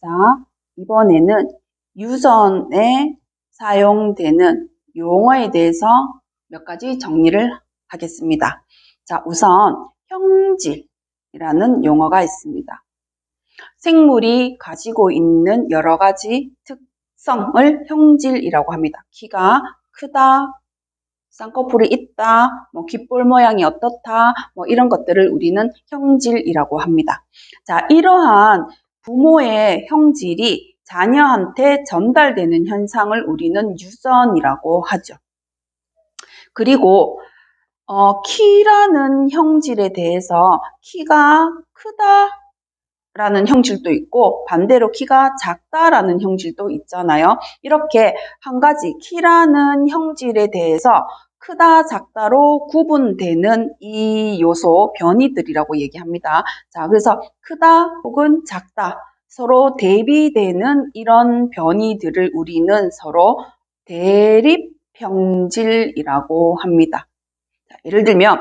자, 이번에는 유전에 사용되는 용어에 대해서 몇 가지 정리를 하겠습니다. 자, 우선 형질이라는 용어가 있습니다. 생물이 가지고 있는 여러 가지 특성을 형질이라고 합니다. 키가 크다, 쌍꺼풀이 있다, 뭐 귓볼 모양이 어떻다, 뭐 이런 것들을 우리는 형질이라고 합니다. 자, 이러한 부모의 형질이 자녀한테 전달되는 현상을 우리는 유전이라고 하죠. 그리고 어, 키라는 형질에 대해서 키가 크다 라는 형질도 있고 반대로 키가 작다라는 형질도 있잖아요. 이렇게 한 가지 키라는 형질에 대해서 크다 작다로 구분되는 이 요소 변이들이라고 얘기합니다. 자, 그래서 크다 혹은 작다 서로 대비되는 이런 변이들을 우리는 서로 대립형질이라고 합니다. 자, 예를 들면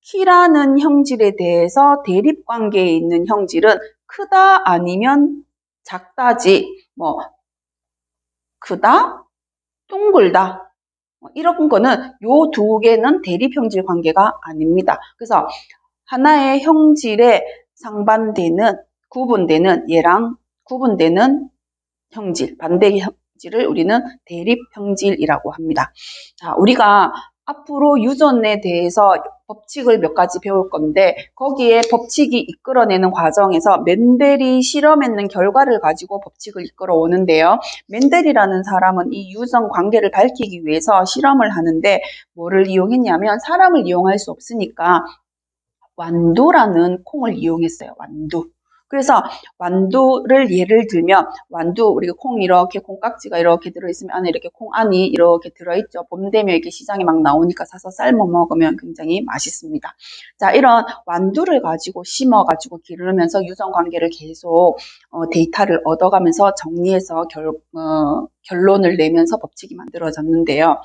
키라는 형질에 대해서 대립관계에 있는 형질은 크다 아니면 작다지 뭐 크다 둥글다 뭐 이런 거는 요 두 개는 대립 형질 관계가 아닙니다. 그래서 하나의 형질에 상반되는 구분되는 얘랑 구분되는 형질, 반대 형질을 우리는 대립 형질이라고 합니다. 자, 우리가 앞으로 유전에 대해서 법칙을 몇 가지 배울 건데 거기에 법칙이 이끌어내는 과정에서 맨델이 실험했는 결과를 가지고 법칙을 이끌어 오는데요. 맨델이라는 사람은 이 유전 관계를 밝히기 위해서 실험을 하는데 뭐를 이용했냐면 사람을 이용할 수 없으니까 완두라는 콩을 이용했어요. 완두. 그래서 완두를 예를 들면 완두 우리가 콩 이렇게 콩 깍지가 이렇게 들어있으면 안에 이렇게 콩 안이 이렇게 들어있죠. 봄 되면 이렇게 시장에 막 나오니까 사서 삶아 먹으면 굉장히 맛있습니다. 자 이런 완두를 가지고 심어 가지고 기르면서 유전 관계를 계속 어, 데이터를 얻어가면서 정리해서 결, 어, 결론을 내면서 법칙이 만들어졌는데요.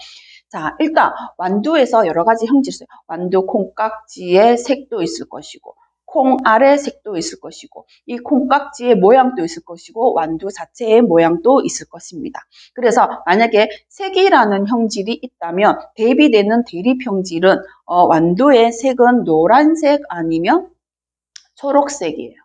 자, 일단 완두에서 여러 가지 형질 있어요. 완두 콩깍지의 색도 있을 것이고 콩 알의 색도 있을 것이고 이 콩깍지의 모양도 있을 것이고 완두 자체의 모양도 있을 것입니다. 그래서 만약에 색이라는 형질이 있다면 대비되는 대립 형질은 어, 완두의 색은 노란색 아니면 초록색이에요.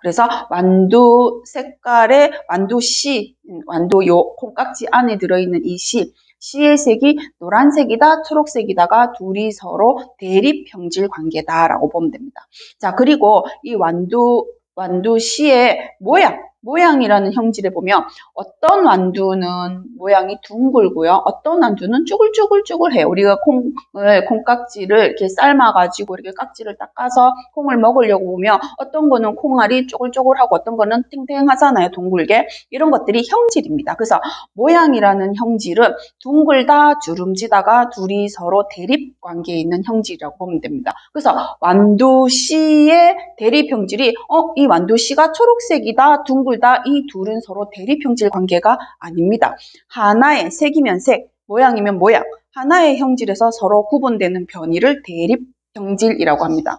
그래서 완두 색깔의 완두 씨, 완두 요 콩깍지 안에 들어있는 이 씨, C의 색이 노란색이다, 초록색이다가 둘이 서로 대립 형질 관계다라고 보면 됩니다. 자, 그리고 이 완두, 완두 C의 모양, 모양이라는 형질에 보면 어떤 완두는 모양이 둥글고요. 어떤 완두는 쭈글쭈글쭈글해요. 우리가 콩을 콩깍지를 이렇게 삶아가지고 이렇게 깍지를 닦아서 콩을 먹으려고 보면 어떤 거는 콩알이 쪼글쪼글하고 어떤 거는 탱탱하잖아요. 둥글게 이런 것들이 형질입니다. 그래서 모양이라는 형질은 둥글다 주름지다가 둘이 서로 대립 관계에 있는 형질이라고 보면 됩니다. 그래서 완두 씨의 대립 형질이 어 이 완두 씨가 초록색이다 둥글 둥글다 이 둘은 서로 대립형질 관계가 아닙니다. 하나의 색이면 색, 모양이면 모양, 하나의 형질에서 서로 구분되는 변이를 대립형질이라고 합니다.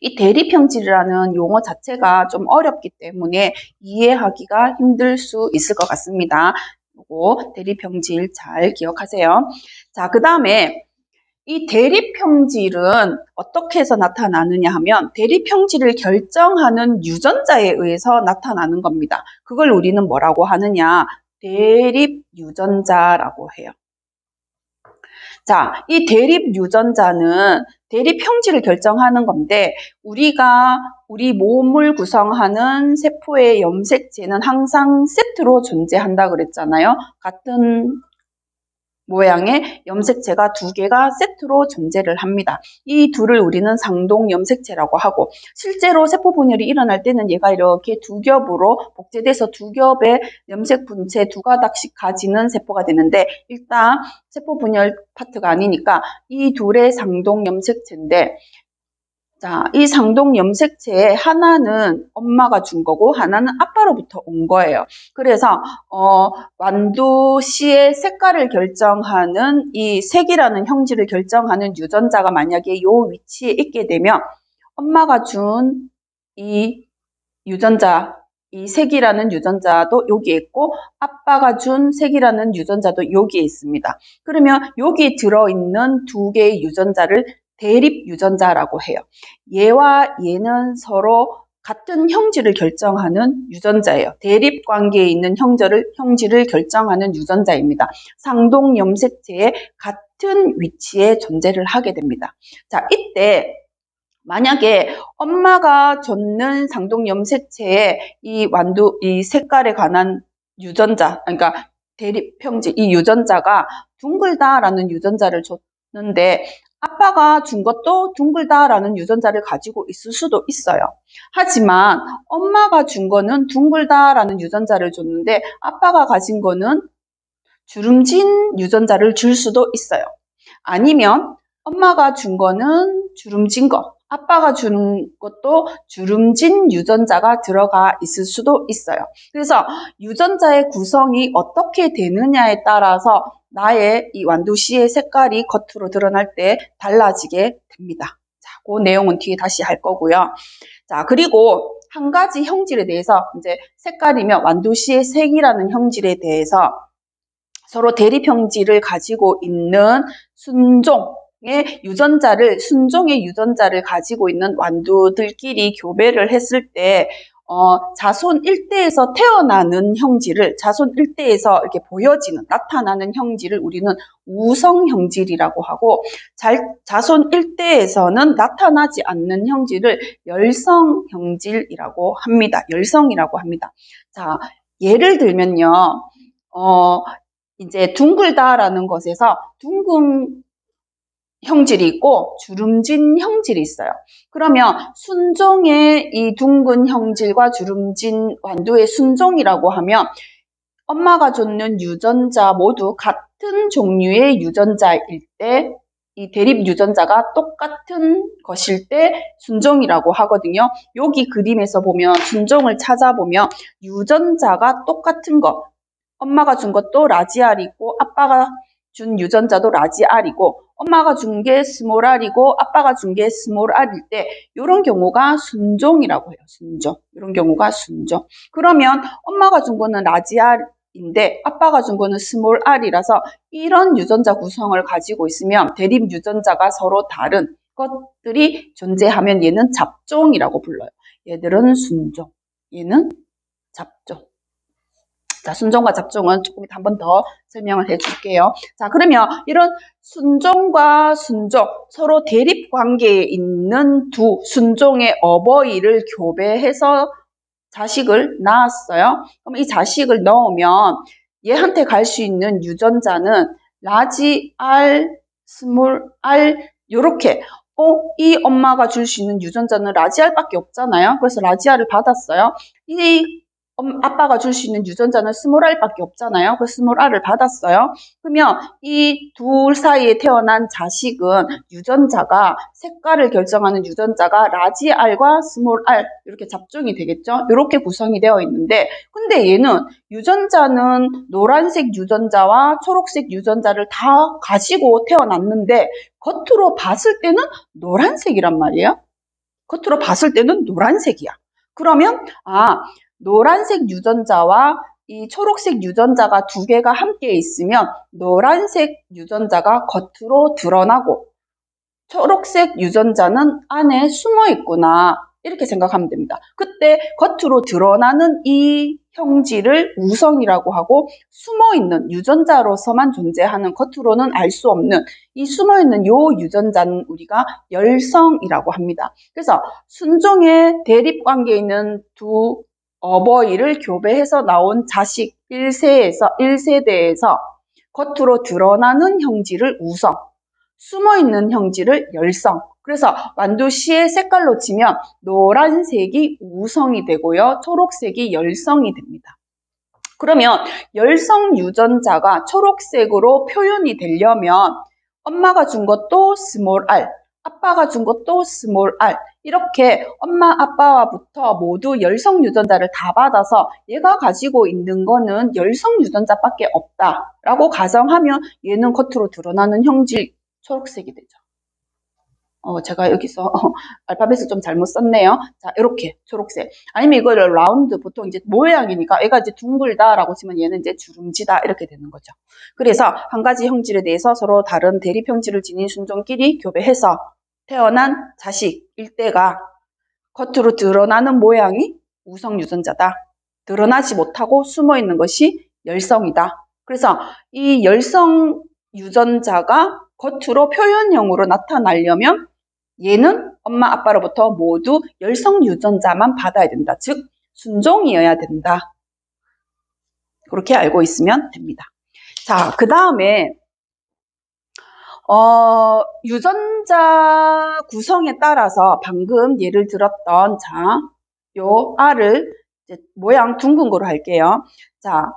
이 대립형질이라는 용어 자체가 좀 어렵기 때문에 이해하기가 힘들 수 있을 것 같습니다. 요거 대립형질 잘 기억하세요. 자, 그 다음에 이 대립형질은 어떻게 해서 나타나느냐 하면 대립형질을 결정하는 유전자에 의해서 나타나는 겁니다. 그걸 우리는 뭐라고 하느냐? 대립 유전자라고 해요. 자, 이 대립 유전자는 대립 형질을 결정하는 건데 우리가 우리 몸을 구성하는 세포의 염색체는 항상 세트로 존재한다 그랬잖아요. 같은 모양의 염색체가 두 개가 세트로 존재를 합니다. 이 둘을 우리는 상동 염색체라고 하고 실제로 세포 분열이 일어날 때는 얘가 이렇게 두 겹으로 복제돼서 두 겹의 염색 분체 두 가닥씩 가지는 세포가 되는데 일단 세포 분열 파트가 아니니까 이 둘의 상동 염색체인데 자, 이 상동 염색체에 하나는 엄마가 준 거고 하나는 아빠로부터 온 거예요. 그래서 어, 완두 씨의 색깔을 결정하는 이 색이라는 형질을 결정하는 유전자가 만약에 이 위치에 있게 되면 엄마가 준 이 유전자 이 색이라는 유전자도 여기에 있고 아빠가 준 색이라는 유전자도 여기에 있습니다. 그러면 여기 들어있는 두 개의 유전자를 대립 유전자라고 해요. 얘와 얘는 서로 같은 형질을 결정하는 유전자예요. 대립 관계에 있는 형질을, 형질을 결정하는 유전자입니다. 상동 염색체의 같은 위치에 존재를 하게 됩니다. 자, 이때 만약에 엄마가 줬는 상동 염색체의 이 완두, 이 색깔에 관한 유전자, 그러니까 대립 형질, 이 유전자가 둥글다라는 유전자를 줬는데 아빠가 준 것도 둥글다라는 유전자를 가지고 있을 수도 있어요. 하지만 엄마가 준 거는 둥글다라는 유전자를 줬는데 아빠가 가진 거는 주름진 유전자를 줄 수도 있어요. 아니면 엄마가 준 거는 주름진 거, 아빠가 주는 것도 주름진 유전자가 들어가 있을 수도 있어요. 그래서 유전자의 구성이 어떻게 되느냐에 따라서 나의 이 완두씨의 색깔이 겉으로 드러날 때 달라지게 됩니다. 자, 그 내용은 뒤에 다시 할 거고요. 자, 그리고 한 가지 형질에 대해서 이제 색깔이면 완두씨의 색이라는 형질에 대해서 서로 대립 형질을 가지고 있는 순종 의 유전자를 순종의 유전자를 가지고 있는 완두들끼리 교배를 했을 때 어, 자손 일대에서 태어나는 형질을 자손 일대에서 이렇게 보여지는 나타나는 형질을 우리는 우성 형질이라고 하고 자, 자손 일대에서는 나타나지 않는 형질을 열성 형질이라고 합니다. 열성이라고 합니다. 자, 예를 들면요. 어, 이제 둥글다라는 것에서 둥근 형질이 있고 주름진 형질이 있어요. 그러면 순종의 이 둥근 형질과 주름진 완두의 순종이라고 하면 엄마가 줬는 유전자 모두 같은 종류의 유전자일 때 이 대립 유전자가 똑같은 것일 때 순종이라고 하거든요. 여기 그림에서 보면 순종을 찾아보면 유전자가 똑같은 것 엄마가 준 것도 라지알이고 아빠가 준 유전자도 라지알이고 엄마가 준 게 스몰 R이고 아빠가 준 게 스몰 R일 때 이런 경우가 순종이라고 해요. 순종. 이런 경우가 순종. 그러면 엄마가 준 거는 라지알인데 아빠가 준 거는 스몰 R이라서 이런 유전자 구성을 가지고 있으면 대립 유전자가 서로 다른 것들이 존재하면 얘는 잡종이라고 불러요. 얘들은 순종. 얘는 잡종. 자, 순종과 잡종은 조금 이따 한 번 더 설명을 해줄게요. 자, 그러면 이런 순종과 순종, 서로 대립 관계에 있는 두 순종의 어버이를 교배해서 자식을 낳았어요. 그럼 이 자식을 넣으면 얘한테 갈 수 있는 유전자는 라지 R, 스몰 R, 요렇게 어, 이 엄마가 줄 수 있는 유전자는 라지알밖에 없잖아요. 그래서 라지알을 받았어요. 이 아빠가 줄 수 있는 유전자는 스몰 R밖에 없잖아요. 그 스몰 R을 받았어요. 그러면 이 둘 사이에 태어난 자식은 유전자가 색깔을 결정하는 유전자가 라지 R과 스몰 R 이렇게 잡종이 되겠죠. 이렇게 구성이 되어 있는데 근데 얘는 유전자는 노란색 유전자와 초록색 유전자를 다 가지고 태어났는데 겉으로 봤을 때는 노란색이란 말이에요. 겉으로 봤을 때는 노란색이야. 그러면 아 노란색 유전자와 이 초록색 유전자가 두 개가 함께 있으면 노란색 유전자가 겉으로 드러나고 초록색 유전자는 안에 숨어 있구나. 이렇게 생각하면 됩니다. 그때 겉으로 드러나는 이 형질을 우성이라고 하고 숨어 있는 유전자로서만 존재하는 겉으로는 알 수 없는 이 숨어 있는 요 유전자는 우리가 열성이라고 합니다. 그래서 순종의 대립 관계에 있는 두 어버이를 교배해서 나온 자식 1세에서 1세대에서 겉으로 드러나는 형질을 우성, 숨어 있는 형질을 열성. 그래서 완두씨의 색깔로 치면 노란색이 우성이 되고요. 초록색이 열성이 됩니다. 그러면 열성 유전자가 초록색으로 표현이 되려면 엄마가 준 것도 스몰 r, 아빠가 준 것도 스몰 r, 이렇게 엄마 아빠와부터 모두 열성 유전자를 다 받아서 얘가 가지고 있는 거는 열성 유전자밖에 없다라고 가정하면 얘는 겉으로 드러나는 형질 초록색이 되죠. 어, 제가 여기서 어, 알파벳을 좀 잘못 썼네요. 자, 이렇게 초록색. 아니면 이거를 라운드 보통 이제 모양이니까 애가 이제 둥글다라고 치면 얘는 이제 주름지다 이렇게 되는 거죠. 그래서 한 가지 형질에 대해서 서로 다른 대립 형질을 지닌 순종끼리 교배해서 태어난 자식일 때가 겉으로 드러나는 모양이 우성 유전자다. 드러나지 못하고 숨어 있는 것이 열성이다. 그래서 이 열성 유전자가 겉으로 표현형으로 나타나려면 얘는 엄마 아빠로부터 모두 열성 유전자만 받아야 된다. 즉 순종이어야 된다. 그렇게 알고 있으면 됩니다. 자, 그 다음에 어, 유전자 구성에 따라서 방금 예를 들었던 자, 요 R을 모양 둥근 거로 할게요. 자,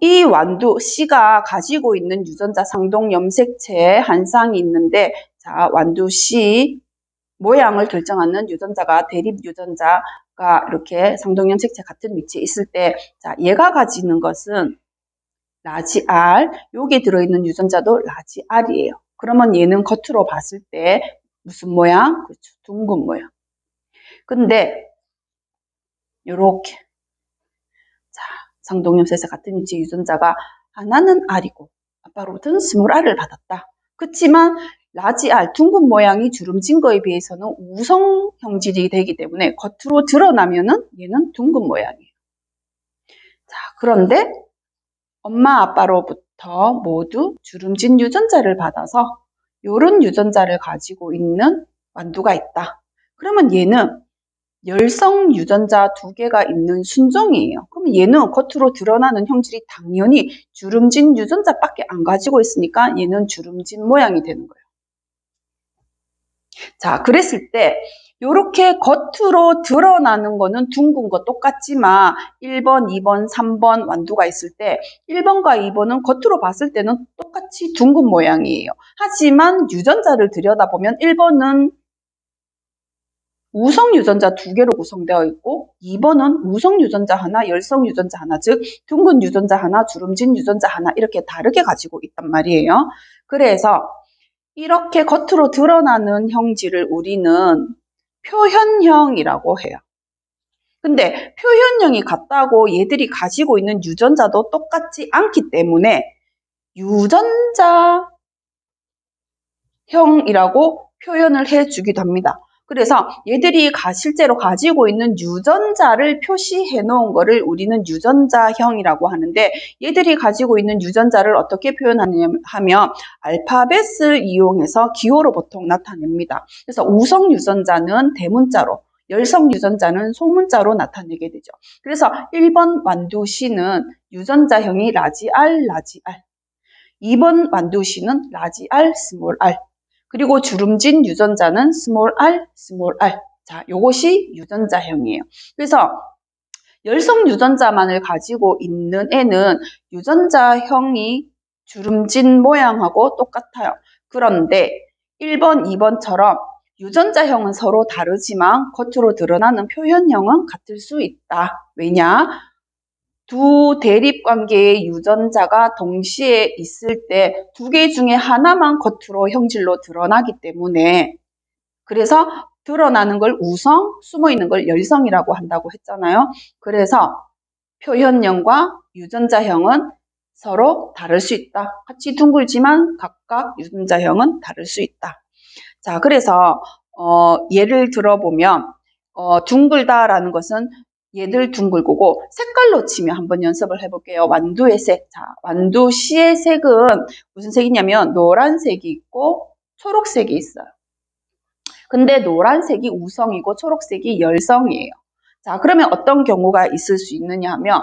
이 완두 C가 가지고 있는 유전자 상동 염색체 한 쌍이 있는데 자 완두 C 모양을 결정하는 유전자가 대립 유전자가 이렇게 상동 염색체 같은 위치에 있을 때 자 얘가 가지는 것은 라지 R 여기 들어있는 유전자도 라지 R이에요. 그러면 얘는 겉으로 봤을 때 무슨 모양? 그렇죠. 둥근 모양. 근데 요렇게 자 상동염색체 같은 위치 유전자가 하나는 R이고 아빠로부터는 스몰 R을 받았다. 그렇지만 라지 R, 둥근 모양이 주름진 거에 비해서는 우성 형질이 되기 때문에 겉으로 드러나면은 얘는 둥근 모양이에요. 자, 그런데 엄마 아빠로부터 모두 주름진 유전자를 받아서 이런 유전자를 가지고 있는 완두가 있다. 그러면 얘는 열성 유전자 두 개가 있는 순종이에요. 그럼 얘는 겉으로 드러나는 형질이 당연히 주름진 유전자밖에 안 가지고 있으니까 얘는 주름진 모양이 되는 거예요. 자, 그랬을 때 이렇게 겉으로 드러나는 거는 둥근 거 똑같지만 1번, 2번, 3번 완두가 있을 때 1번과 2번은 겉으로 봤을 때는 똑같이 둥근 모양이에요. 하지만 유전자를 들여다보면 1번은 우성 유전자 두 개로 구성되어 있고 2번은 우성 유전자 하나, 열성 유전자 하나, 즉 둥근 유전자 하나, 주름진 유전자 하나 이렇게 다르게 가지고 있단 말이에요. 그래서 이렇게 겉으로 드러나는 형질을 우리는 표현형이라고 해요. 근데 표현형이 같다고 얘들이 가지고 있는 유전자도 똑같지 않기 때문에 유전자형이라고 표현을 해주기도 합니다. 그래서 얘들이 실제로 가지고 있는 유전자를 표시해 놓은 거를 우리는 유전자형이라고 하는데 얘들이 가지고 있는 유전자를 어떻게 표현하냐 하면 알파벳을 이용해서 기호로 보통 나타냅니다. 그래서 우성 유전자는 대문자로 열성 유전자는 소문자로 나타내게 되죠. 그래서 1번 완두시는 유전자형이 라지 R, 라지 R. 2번 완두시는 라지 R, 스몰 R. 그리고 주름진 유전자는 스몰 r, 스몰 r. 자, 요것이 유전자형이에요. 그래서 열성 유전자만을 가지고 있는 애는 유전자형이 주름진 모양하고 똑같아요. 그런데 1번, 2번처럼 유전자형은 서로 다르지만 겉으로 드러나는 표현형은 같을 수 있다. 왜냐? 두 대립 관계의 유전자가 동시에 있을 때 두 개 중에 하나만 겉으로 형질로 드러나기 때문에 그래서 드러나는 걸 우성, 숨어 있는 걸 열성이라고 한다고 했잖아요. 그래서 표현형과 유전자형은 서로 다를 수 있다. 같이 둥글지만 각각 유전자형은 다를 수 있다. 자, 그래서 어, 예를 들어보면 어, 둥글다라는 것은 얘들 둥글고고 색깔로 치면 한번 연습을 해볼게요. 완두의 색. 자, 완두 씨의 색은 무슨 색이냐면 노란색이 있고 초록색이 있어요. 근데 노란색이 우성이고 초록색이 열성이에요. 자, 그러면 어떤 경우가 있을 수 있느냐 하면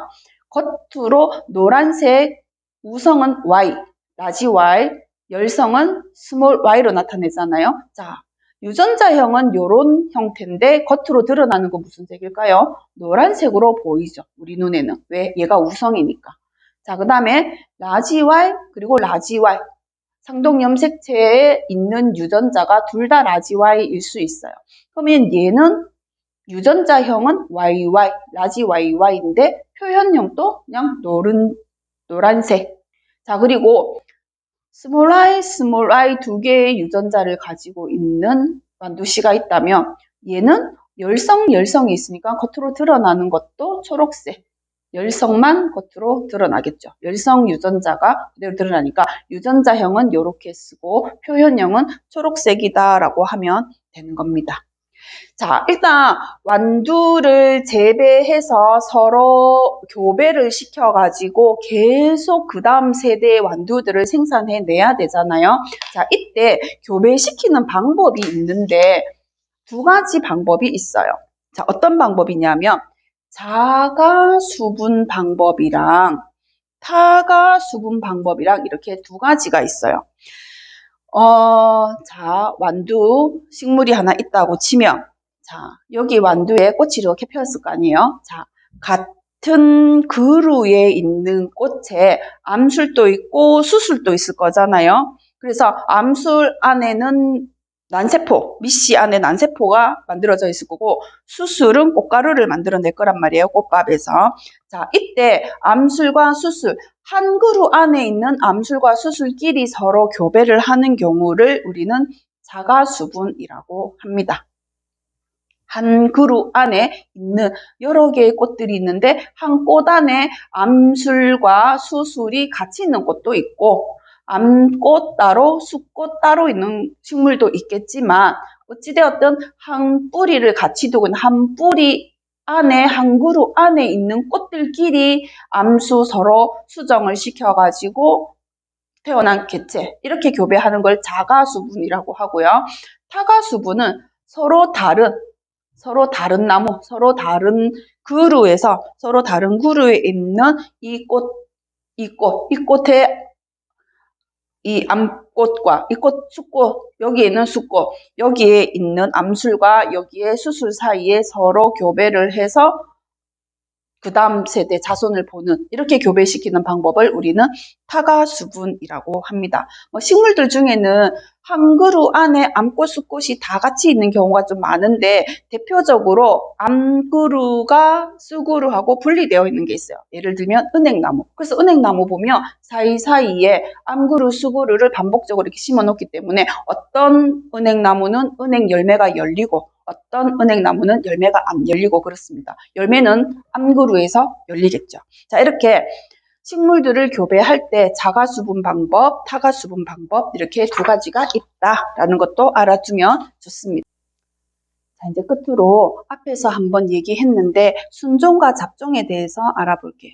겉으로 노란색 우성은 Y, 라지 Y, 열성은 스몰 Y로 나타내잖아요. 자, 유전자형은 이런 형태인데 겉으로 드러나는 건 무슨 색일까요? 노란색으로 보이죠. 우리 눈에는. 왜? 얘가 우성이니까. 자, 그 다음에 라지 Y 그리고 라지 Y. 상동 염색체에 있는 유전자가 둘 다 라지 Y일 수 있어요. 그러면 얘는 유전자형은 YY, 라지 YY인데 표현형도 그냥 노른, 노란색. 자, 그리고 스몰 i, 스몰 i 두 개의 유전자를 가지고 있는 완두씨가 있다면 얘는 열성, 열성이 있으니까 겉으로 드러나는 것도 초록색. 열성만 겉으로 드러나겠죠. 열성 유전자가 그대로 드러나니까 유전자형은 이렇게 쓰고 표현형은 초록색이다라고 하면 되는 겁니다. 자, 일단 완두를 재배해서 서로 교배를 시켜가지고 계속 그 다음 세대의 완두들을 생산해내야 되잖아요. 자, 이때 교배시키는 방법이 있는데 두 가지 방법이 있어요. 자, 어떤 방법이냐면 자가 수분 방법이랑 타가 수분 방법이랑 이렇게 두 가지가 있어요. 어, 자, 완두 식물이 하나 있다고 치면 자, 여기 완두에 꽃이 이렇게 피었을 거 아니에요? 자, 같은 그루에 있는 꽃에 암술도 있고 수술도 있을 거잖아요. 그래서 암술 안에는 난세포, 미씨 안에 난세포가 만들어져 있을 거고 수술은 꽃가루를 만들어낼 거란 말이에요. 꽃밥에서. 자, 이때 암술과 수술, 한 그루 안에 있는 암술과 수술끼리 서로 교배를 하는 경우를 우리는 자가수분이라고 합니다. 한 그루 안에 있는 여러 개의 꽃들이 있는데 한 꽃 안에 암술과 수술이 같이 있는 꽃도 있고 암꽃 따로 수꽃 따로 있는 식물도 있겠지만 어찌되었든 한 뿌리를 같이 두고 있는 한 뿌리 안에 한 그루 안에 있는 꽃들끼리 암수 서로 수정을 시켜가지고 태어난 개체 이렇게 교배하는 걸 자가수분이라고 하고요. 타가수분은 서로 다른 서로 다른 나무, 서로 다른 그루에서 서로 다른 그루에 있는 이 꽃, 이 꽃, 이 꽃에 이 암꽃과 이 꽃, 숫꽃, 여기에 있는 숫꽃, 여기에 있는 암술과 여기에 수술 사이에 서로 교배를 해서 그 다음 세대 자손을 보는 이렇게 교배시키는 방법을 우리는 타가수분이라고 합니다. 뭐 식물들 중에는 한 그루 안에 암꽃, 수꽃이 다 같이 있는 경우가 좀 많은데 대표적으로 암그루가 수그루하고 분리되어 있는 게 있어요. 예를 들면 은행나무. 그래서 은행나무 보면 사이사이에 암그루, 수그루를 반복적으로 이렇게 심어 놓기 때문에 어떤 은행나무는 은행 열매가 열리고 어떤 은행나무는 열매가 안 열리고 그렇습니다. 열매는 암그루에서 열리겠죠. 자, 이렇게 식물들을 교배할 때 자가수분 방법, 타가수분 방법 이렇게 두 가지가 있다라는 것도 알아두면 좋습니다. 자, 이제 끝으로 앞에서 한번 얘기했는데 순종과 잡종에 대해서 알아볼게요.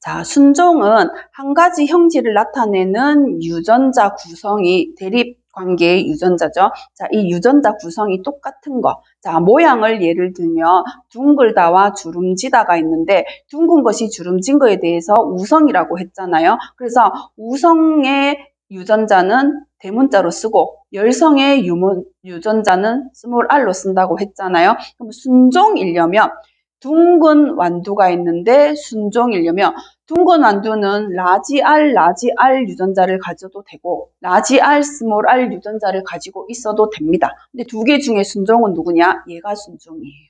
자, 순종은 한 가지 형질을 나타내는 유전자 구성이 대립 관계의 유전자죠. 자, 이 유전자 구성이 똑같은 거. 자, 모양을 예를 들면 둥글다와 주름지다가 있는데 둥근 것이 주름진 거에 대해서 우성이라고 했잖아요. 그래서 우성의 유전자는 대문자로 쓰고 열성의 유문, 유전자는 스몰 r로 쓴다고 했잖아요. 그럼 순종이려면 둥근 완두가 있는데 순종이려면 둥근 완두는 라지 R, 라지 R 유전자를 가져도 되고 라지 R, 스몰 R 유전자를 가지고 있어도 됩니다. 근데 두 개 중에 순종은 누구냐? 얘가 순종이에요.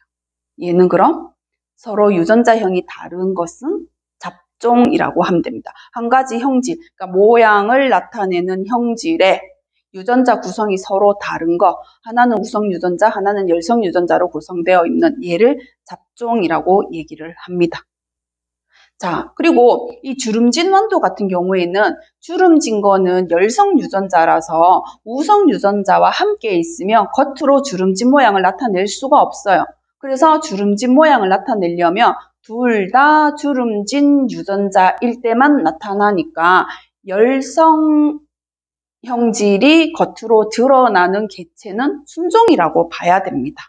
얘는 그럼 서로 유전자형이 다른 것은 잡종이라고 하면 됩니다. 한 가지 형질, 그러니까 모양을 나타내는 형질에 유전자 구성이 서로 다른 거 하나는 우성 유전자, 하나는 열성 유전자로 구성되어 있는 얘를 잡종이라고 얘기를 합니다. 자, 그리고 이 주름진 원두 같은 경우에는 주름진 거는 열성 유전자라서 우성 유전자와 함께 있으면 겉으로 주름진 모양을 나타낼 수가 없어요. 그래서 주름진 모양을 나타내려면 둘 다 주름진 유전자일 때만 나타나니까 열성 형질이 겉으로 드러나는 개체는 순종이라고 봐야 됩니다.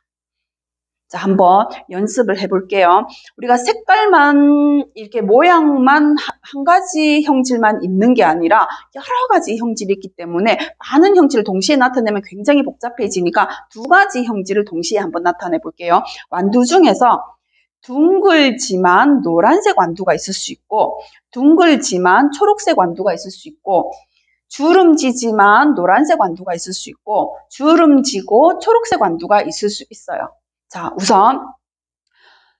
자, 한번 연습을 해볼게요. 우리가 색깔만, 이렇게 모양만 한 가지 형질만 있는 게 아니라 여러 가지 형질이 있기 때문에 많은 형질을 동시에 나타내면 굉장히 복잡해지니까 두 가지 형질을 동시에 한번 나타내 볼게요. 완두 중에서 둥글지만 노란색 완두가 있을 수 있고 둥글지만 초록색 완두가 있을 수 있고 주름지지만 노란색 완두가 있을 수 있고 주름지고 초록색 완두가 있을 수 있어요. 자, 우선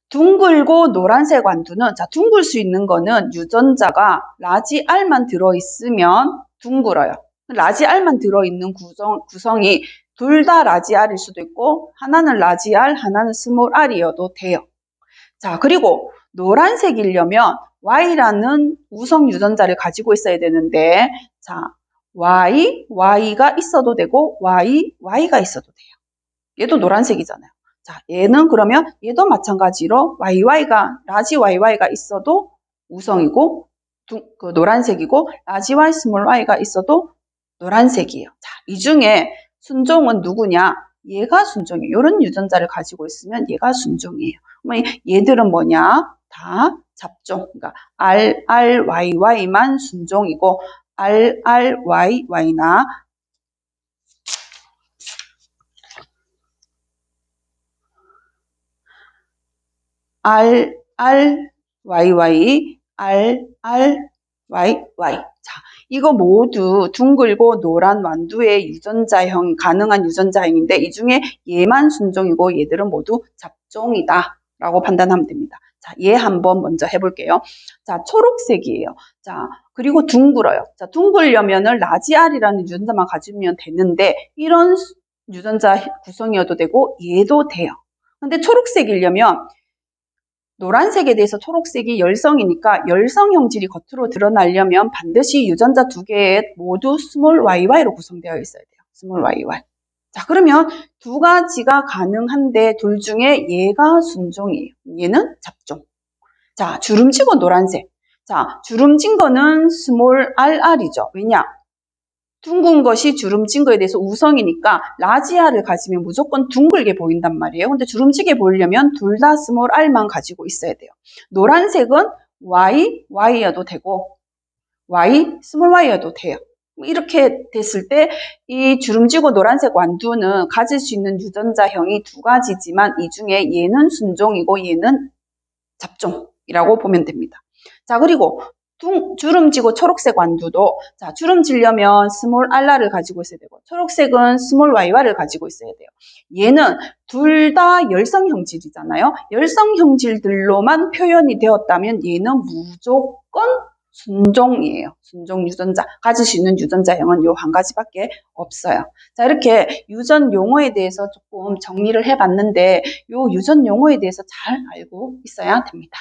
둥글고 노란색 완두는 자 둥글 수 있는 거는 유전자가 라지 R만 들어 있으면 둥글어요. 라지 R만 들어 있는 구성, 구성이 둘 다 라지 R일 수도 있고 하나는 라지 R, 하나는 스몰 R이어도 돼요. 자 그리고 노란색이려면 Y라는 우성 유전자를 가지고 있어야 되는데 자 Y, Y가 있어도 되고 Y, Y가 있어도 돼요. 얘도 노란색이잖아요. 자, 얘는 그러면 얘도 마찬가지로 YY가 라지 YY가 있어도 우성이고 두- 그 노란색이고 라지 Y 스몰 Y가 있어도 노란색이에요. 자, 이 중에 순종은 누구냐? 얘가 순종이에요. 이런 유전자를 가지고 있으면 얘가 순종이에요. 그러면 얘들은 뭐냐? 다 잡종. 그러니까 R, R, Y, Y만 순종이고 R, R, Y, Y나 R, R, Y, Y, R, R, Y, Y. 자, 이거 모두 둥글고 노란 완두의 유전자형, 가능한 유전자형인데 이 중에 얘만 순종이고 얘들은 모두 잡종이다. 라고 판단하면 됩니다. 자, 얘 한번 먼저 해볼게요. 자, 초록색이에요. 자, 그리고 둥글어요. 자, 둥글려면은 라지알이라는 유전자만 가지면 되는데 이런 수- 유전자 구성이어도 되고 얘도 돼요. 근데 초록색이려면 노란색에 대해서 초록색이 열성이니까 열성 형질이 겉으로 드러나려면 반드시 유전자 두 개에 모두 스몰 YY로 구성되어 있어야 돼요. 스몰 YY. 자, 그러면 두 가지가 가능한데 둘 중에 얘가 순종이에요. 얘는 잡종. 자, 주름지고 노란색. 자, 주름진 거는 스몰 RR이죠. 왜냐? 둥근 것이 주름진 거에 대해서 우성이니까 라지아를 가지면 무조건 둥글게 보인단 말이에요. 근데 주름지게 보이려면 둘 다 스몰 r만 가지고 있어야 돼요. 노란색은 y, y여도 되고 y, 스몰 y여도 돼요. 이렇게 됐을 때 이 주름지고 노란색 완두는 가질 수 있는 유전자형이 두 가지지만 이 중에 얘는 순종이고 얘는 잡종이라고 보면 됩니다. 자, 그리고 둥, 주름지고 초록색 완두도 자, 주름지려면 스몰 알라를 가지고 있어야 되고 초록색은 스몰 와이와를 가지고 있어야 돼요. 얘는 둘 다 열성 형질이잖아요. 열성 형질들로만 표현이 되었다면 얘는 무조건 순종이에요. 순종 유전자. 가질 수 있는 유전자형은 요 한 가지밖에 없어요. 자, 이렇게 유전 용어에 대해서 조금 정리를 해봤는데 요 유전 용어에 대해서 잘 알고 있어야 됩니다.